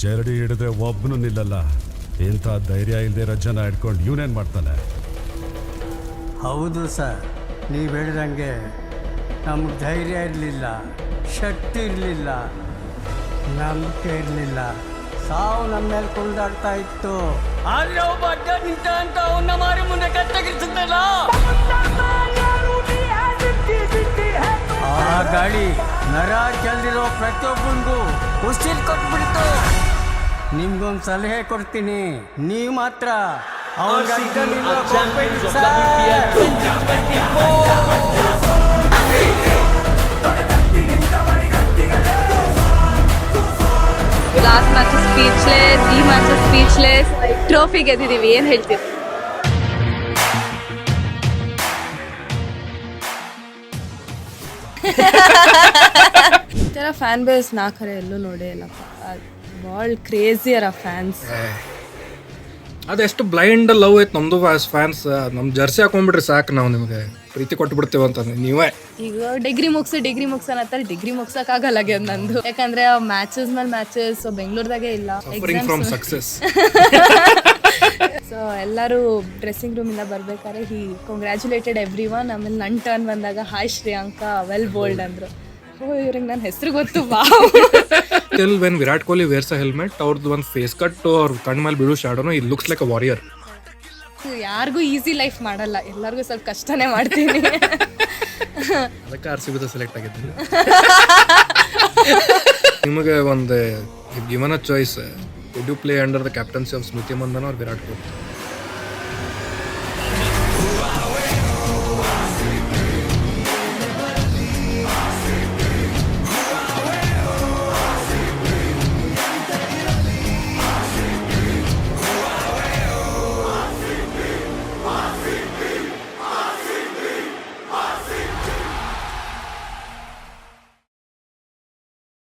ಜರಡಿ ಹಿಡಿದ್ರೆ ಒಬ್ಬನು ನಿಲ್ಲಲ್ಲ. ಇಂಥ ಧೈರ್ಯ ಇಲ್ಲದೆ ಇರೋ ಜನ ಹಿಡ್ಕೊಂಡು ಇವನೇನ್ ಮಾಡ್ತಾನೆ? ಹೌದು ಸರ್. ನೀವು ಹೇಳಿದಂಗೆ ನಮ್ಗೆ ಧೈರ್ಯ ಇರಲಿಲ್ಲ ಶಕ್ತಿ ಇರಲಿಲ್ಲ ನಂಬಿಕೆ ಇರಲಿಲ್ಲ. ಸಾವು ನಮ್ಮ ಮೇಲೆ ಕುಂದಾಡ್ತಾ ಇತ್ತು. ಆದ್ರೆ ಒಬ್ಬ ಅಡ್ಡ ನಿಂತ ಅಂತ ಅವನ್ನ ಮಾರಿ ಮುಂದೆ ಕತ್ತಗಿರ್ತದಲ್ಲ ಆ ಗಾಳಿ ನರ ಚೆಲ್ದಿರೋ ಪ್ರತಿಯೊಬ್ಬನಿಗೂ ನಿಮ್ಗೊಂದು ಸಲಹೆ ಕೊಡ್ತೀನಿ. ನೀವು ಮಾತ್ರ. ಲಾಸ್ಟ್ ಮ್ಯಾಚ್ ಸ್ಪೀಚ್ಲೆಸ್ ಈ ಮ್ಯಾಚ್ ಸ್ಪೀಚ್ಲೆಸ್ ಟ್ರೋಫಿ ಗೆದ್ದಿದ್ದೀವಿ ಏನು ಹೇಳ್ತೀವಿ ಈ ಥರ ಫ್ಯಾನ್ ಬೇಸ್ ನಾಲ್ಕರೆ ಎಲ್ಲೂ ನೋಡೇ ಇಲ್ಲಪ್ಪ. ಭಾಳ ಕ್ರೇಜಿ ಅರ ಫ್ಯಾನ್ಸ್ ಅದೆಷ್ಟು ಬ್ಲೈಂಡ್ ಲವ್ ಐತೆ ನಮ್ದು ಫ್ಯಾನ್ಸ್ ನಮ್ಮ ಜರ್ಸಿ ಹಾಕೊಂಡ್ಬಿಟ್ರಿ ಸಾಕು ನಾವು ನಿಮಗೆ. ಪ್ರೀತಿ ಕೊಟ್ಟು ಬಿಡ್ತೇವೆ ಅಂತಂದ್ರೆ ನೀವೇ? ಈಗ ಡಿಗ್ರಿ ಮುಗ್ಸು ಡಿಗ್ರಿ ಮುಗ್ಸನತ್ತಾರೆ ಡಿಗ್ರಿ ಮುಗ್ಸಕ್ಕಾಗಲ್ಲ ಆಗ್ಯದ ನಂದು. ಯಾಕಂದ್ರೆ ಮ್ಯಾಚಸ್ ಮೇಲೆ ಮ್ಯಾಚಸ್ ಬೆಂಗಳೂರ್ದಾಗೆ ಇಲ್ಲ. ಸಫರಿಂಗ್ ಫ್ರಮ್ ಸಕ್ಸಸ್ ಸೊ ಎಲ್ಲರೂ ಡ್ರೆಸ್ಸಿಂಗ್ ರೂಮಿಂದ ಬರ್ಬೇಕಾದ್ರೆ ಹಿ ಕಂಗ್ರ್ಯಾಚುಲೇಟೆಡ್ ಎವ್ರಿ ಒನ್ ಆಮೇಲೆ ನನ್ನ ಟರ್ನ್ ಬಂದಾಗ ಹಾಯ್ ಶ್ರೇಯಾಂಕ ವೆಲ್ ಬೋಲ್ಡ್ ಅಂದ್ರು. ಓ ಇವ್ರಿಗೆ ನನ್ನ ಹೆಸರು ಗೊತ್ತು ಬಾ till when Virat Kohli wears a helmet ಅವ್ರದ್ದು ಒಂದು ಫೇಸ್ ಕಟ್ ಅವ್ರ ಕಣ್ಣ ಮೇಲೆ ಬಿಡೋ ಶಾಡೋನು it looks like a warrior ಯಾರಿಗೂ ಈಸಿ ಲೈಫ್ ಮಾಡಲ್ಲ. ಎಲ್ಲರಿಗೂ ಸ್ವಲ್ಪ ಕಷ್ಟನೇ ಮಾಡ್ತೀನಿ. ಅದಕ್ಕೆ ಆರ್ ಸಿ ಬಿದ ಸೆಲೆಕ್ಟ್ ಆಗಿದ್ದೀನಿ. ನಿಮಗೆ ಒಂದು given a choice would you play under the captaincy of Smriti Mandhana ಅವ್ರು ವಿರಾಟ್ ಕೊಹ್ಲಿ?